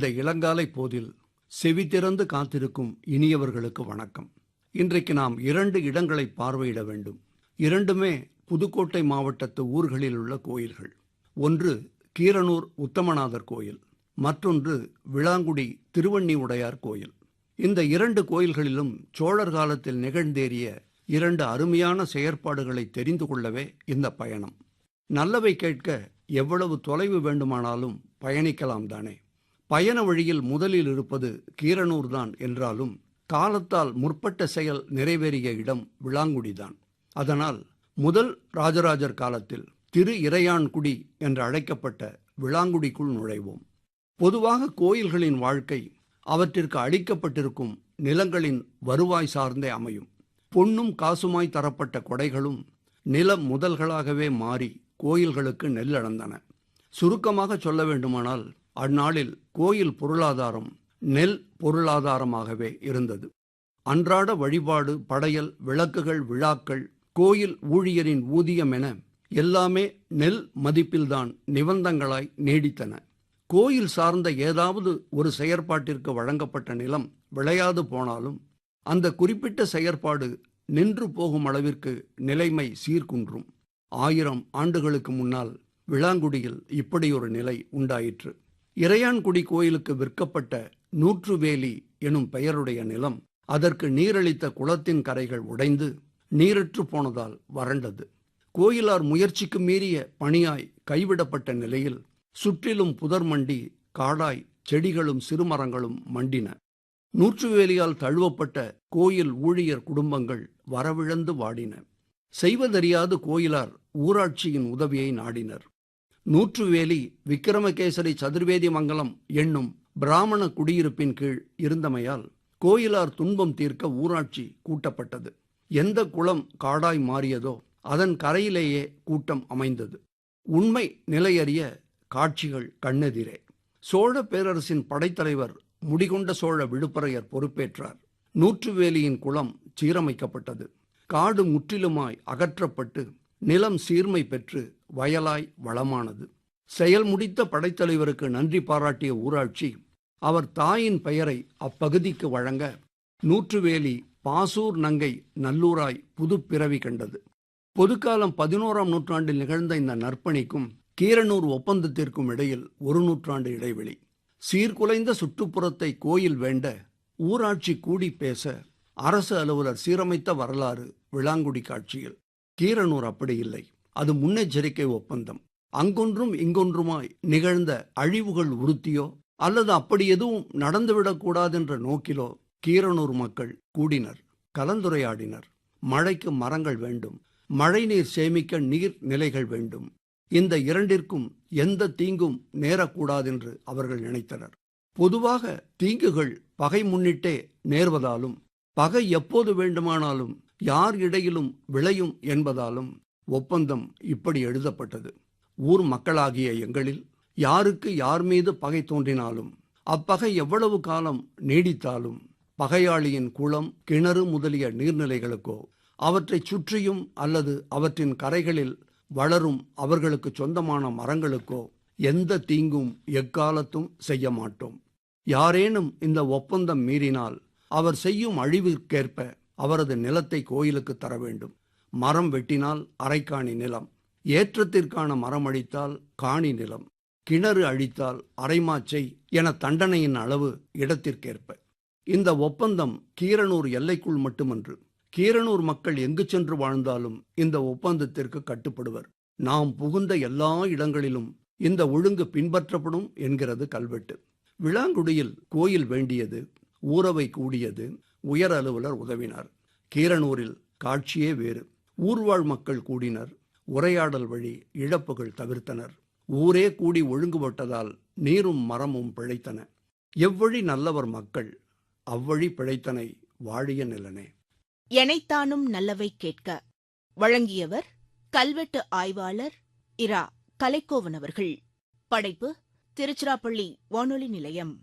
இந்த இளங்காலை போதில் செவி திறந்து காத்திருக்கும் இனியவர்களுக்கு வணக்கம். இன்றைக்கு நாம் இரண்டு இடங்களை பார்வையிட வேண்டும். இரண்டுமே புதுக்கோட்டை மாவட்டத்து ஊர்களில் உள்ள கோயில்கள். ஒன்று கீரனூர் உத்தமநாதர் கோயில் மற்றொன்று விளாங்குடி திருவண்ணி உடையார் கோயில். இந்த இரண்டு கோயில்களிலும் சோழர் காலத்தில் நிகழ்ந்தேறிய இரண்டு அருமையான செயற்பாடுகளை தெரிந்து கொள்ளவே இந்த பயணம். நல்லவை கேட்க எவ்வளவு தொலைவு வேண்டுமானாலும் பயணிக்கலாம் தானே. பயண வழியில் முதலில் இருப்பது கீரனூர்தான் என்றாலும் காலத்தால் முற்பட்ட செயல் நிறைவேறிய இடம் விளாங்குடிதான் அதனால் முதல் ராஜராஜர் காலத்தில் திரு இறையான்குடி என்று அழைக்கப்பட்ட விளாங்குடிக்குள் நுழைவோம். பொதுவாக கோயில்களின் வாழ்க்கை அவற்றிற்கு அளிக்கப்பட்டிருக்கும் நிலங்களின் வருவாய் சார்ந்தே அமையும். பொன்னும் காசுமாய் தரப்பட்ட கொடைகளும் நில முதல்களாகவே மாறி கோயில்களுக்கு நெல்லளந்தன சுருக்கமாக சொல்ல வேண்டுமானால் அந்நாளில் கோயில் பொருளாதாரம் நெல் பொருளாதாரமாகவே இருந்தது. அன்றாட வழிபாடு படையல் விளக்குகள் விழாக்கள் கோயில் ஊழியரின் ஊதியம் என எல்லாமே நெல் மதிப்பில்தான் நிபந்தங்களாய் நீடித்தன. கோயில் சார்ந்த ஏதாவது ஒரு செயற்பாட்டிற்கு வழங்கப்பட்ட நிலம் விளையாது போனாலும் அந்த குறிப்பிட்ட செயற்பாடு நின்று போகும் அளவிற்கு நிலைமை சீர்குன்றும். ஆயிரம் ஆண்டுகளுக்கு முன்னால் விளாங்குடியில் இப்படியொரு நிலை உண்டாயிற்று. இறையான்குடி கோயிலுக்கு விற்கப்பட்ட நூற்றுவேலி எனும் பெயருடைய நிலம் அதற்கு நீரளித்த குளத்தின் கரைகள் உடைந்து நீரற்று போனதால் வறண்டது. கோயிலார் முயற்சிக்கு மீறிய பணியாய் கைவிடப்பட்ட நிலையில் சுற்றிலும் புதர் மண்டி காடாய் செடிகளும் சிறுமரங்களும் மண்டின. நூற்றுவேலியால் தழுவப்பட்ட கோயில் ஊழியர் குடும்பங்கள் வரவிழந்து வாடின. செய்வதறியாது கோயிலார் ஊராட்சியின் உதவியை நாடினர். நூற்றுவேலி விக்கிரமகேசரி சதுர்வேதி மங்கலம் என்னும் பிராமண குடியிருப்பின் கீழ் இருந்தமையால் கோயிலார் துன்பம் தீர்க்க ஊராட்சி கூட்டப்பட்டது. எந்த குளம் காடாய் மாறியதோ அதன் கரையிலேயே கூட்டம் அமைந்தது. உண்மை நிலையறிய காட்சிகள் கண்ணெதிரே. சோழ பேரரசின் படைத்தலைவர் முடிகொண்ட சோழ விழுப்பரையர் பொறுப்பேற்றார். நூற்றுவேலியின் குளம் சீரமைக்கப்பட்டது. காடு முற்றிலுமாய் அகற்றப்பட்டு நிலம் சீர்மை பெற்று வயலாய் வளமானது. செயல் முடித்த படைத்தலைவருக்கு நன்றி பாராட்டிய ஊராட்சி அவர் தாயின் பெயரை அப்பகுதிக்கு வழங்க நூற்றுவேலி பாசூர் நங்கை நல்லூராய் புதுப்பிறவி கண்டது. பொதுக்காலம் பதினோராம் நூற்றாண்டில் நிகழ்ந்த இந்த நற்பணிக்கும் கீரனூர் ஒப்பந்தத்திற்கும் இடையில் ஒரு நூற்றாண்டு இடைவெளி. சீர்குலைந்த சுற்றுப்புறத்தை கோயில் வேண்ட ஊராட்சி கூடி பேச அரசு அலுவலர் சீரமைத்த வரலாறு விளாங்குடி காட்சியில். கீரனூர் அப்படி இல்லை. அது முன்னெச்சரிக்கை ஒப்பந்தம். அங்கொன்றும் இங்கொன்றுமாய் நிகழ்ந்த அழிவுகள் உறுத்தியோ அல்லது அப்படி எதுவும் நடந்துவிடக்கூடாதென்ற நோக்கிலோ கீரனூர் மக்கள் கூடினர் கலந்துரையாடினர். மழைக்கு மரங்கள் வேண்டும் மழைநீர் சேமிக்க நீர் நிலைகள் வேண்டும். இந்த இரண்டிற்கும் எந்த தீங்கும் நேரக்கூடாதென்று அவர்கள் நினைத்தனர். பொதுவாக தீங்குகள் பகை முன்னிட்டே நேர்வதாலும் பகை எப்போது வேண்டுமானாலும் யார் இடையிலும் விளையும் என்பதாலும் ஒப்பந்தம் இப்படி எழுதப்பட்டது. ஊர் மக்களாகிய எங்களில் யாருக்கு யார் மீது பகை தோன்றினாலும் அப்பகை எவ்வளவு காலம் நீடித்தாலும் பகையாளியின் குளம் கிணறு முதலிய நீர்நிலைகளுக்கோ அவற்றைச் சுற்றியும் அல்லது அவற்றின் கரைகளில் வளரும் அவர்களுக்கு சொந்தமான மரங்களுக்கோ எந்த தீங்கும் எக்காலத்தும் செய்ய மாட்டோம். யாரேனும் இந்த ஒப்பந்தம் மீறினால் அவர் செய்யும் அழிவிற்கேற்ப அவரது நிலத்தை கோயிலுக்கு தர வேண்டும். மரம் வெட்டினால் அரைக்காணி நிலம். ஏற்றத்திற்கான மரம் அழித்தால் காணி நிலம். கிணறு அழித்தால் அரைமாச்சை என தண்டனையின் அளவு இடத்திற்கேற்ப. இந்த ஒப்பந்தம் கீரனூர் எல்லைக்குள் மட்டுமன்று. கீரனூர் மக்கள் எங்கு சென்று வாழ்ந்தாலும் இந்த ஒப்பந்தத்திற்கு கட்டுப்படுவர். நாம் புகுந்த எல்லா இடங்களிலும் இந்த ஒழுங்கு பின்பற்றப்படும் என்கிறது கல்வெட்டு. விளாங்குடியில் கோயில் வேண்டியது ஊரவை கூடியது உயர் அலுவலர் உதவினார். கீரனூரில் காட்சியே வேறு. ஊர்வாழ் மக்கள் கூடினர். உரையாடல் வழி இழப்புகள் தவிர்த்தனர். ஊரே கூடி ஒழுங்குபட்டதால் நீரும் மரமும் பிழைத்தன. எவ்வழி நல்லவர் மக்கள் அவ்வழி பிழைத்தனை வாழிய நிலனே. எனைத்தானும் நல்லவை கேட்க. வழங்கியவர் கல்வெட்டு ஆய்வாளர் இரா கலைக்கோவன் அவர்கள். படைப்பு திருச்சிராப்பள்ளி வானொலி நிலையம்.